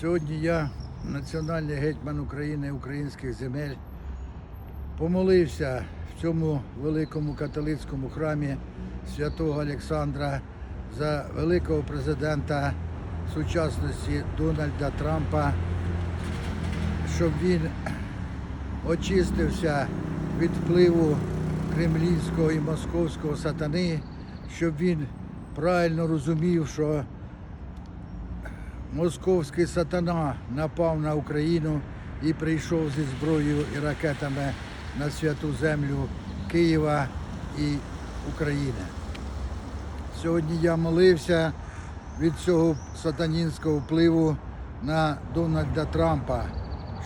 Сьогодні я, національний гетьман України українських земель, помолився в цьому великому католицькому храмі святого Олександра за великого президента сучасності Дональда Трампа, щоб він очистився від впливу кремлівського і московського сатани, щоб він правильно розумів, що московський сатана напав на Україну і прийшов зі зброєю і ракетами на святу землю Києва і України. Сьогодні я молився від цього сатанінського впливу на Дональда Трампа,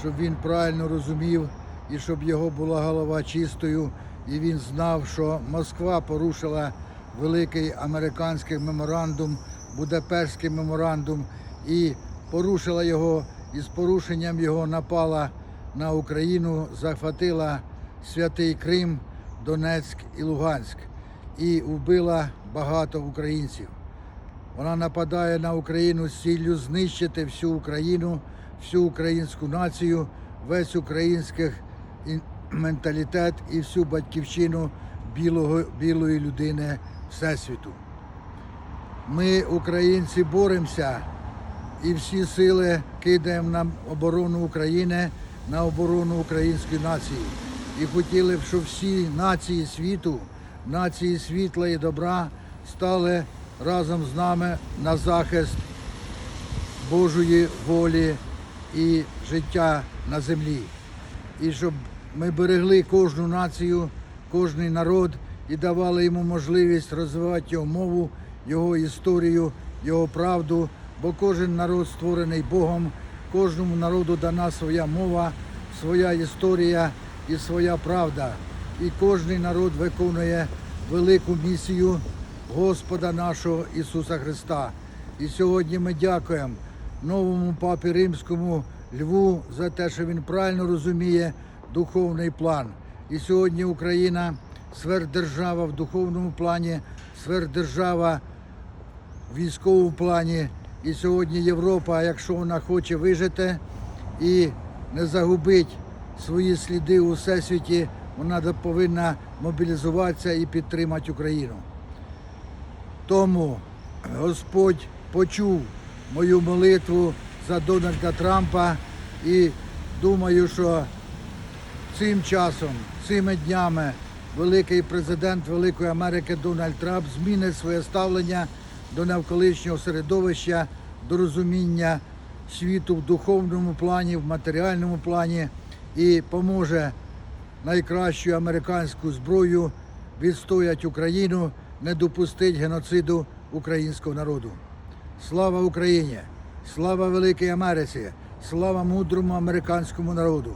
щоб він правильно розумів і щоб його була голова чистою, і він знав, що Москва порушила великий американський меморандум, Будапештський меморандум, і порушила його, і з порушенням його напала на Україну, захватила святий Крим, Донецьк і Луганськ і вбила багато українців. Вона нападає на Україну з ціллю знищити всю Україну, всю українську націю, весь український менталітет і всю батьківщину білого, білої людини Всесвіту. Ми, українці, боремося і всі сили кидаємо на оборону України, на оборону української нації. І хотіли б, щоб всі нації світу, нації світла і добра стали разом з нами на захист Божої волі і життя на землі. І щоб ми берегли кожну націю, кожний народ і давали йому можливість розвивати його мову, його історію, його правду, бо кожен народ створений Богом, кожному народу дана своя мова, своя історія і своя правда. І кожний народ виконує велику місію Господа нашого Ісуса Христа. І сьогодні ми дякуємо новому папі римському Льву за те, що він правильно розуміє духовний план. І сьогодні Україна сверхдержава в духовному плані, сверхдержава в військовому плані. І сьогодні Європа, якщо вона хоче вижити і не загубить свої сліди у всесвіті, вона повинна мобілізуватися і підтримати Україну. Тому Господь почув мою молитву за Дональда Трампа і думаю, що цим часом, цими днями великий президент Великої Америки Дональд Трамп змінить своє ставлення до навколишнього середовища, до розуміння світу в духовному плані, в матеріальному плані і поможе найкращу американську зброю відстоять Україну, не допустить геноциду українського народу. Слава Україні! Слава Великій Америці! Слава мудрому американському народу!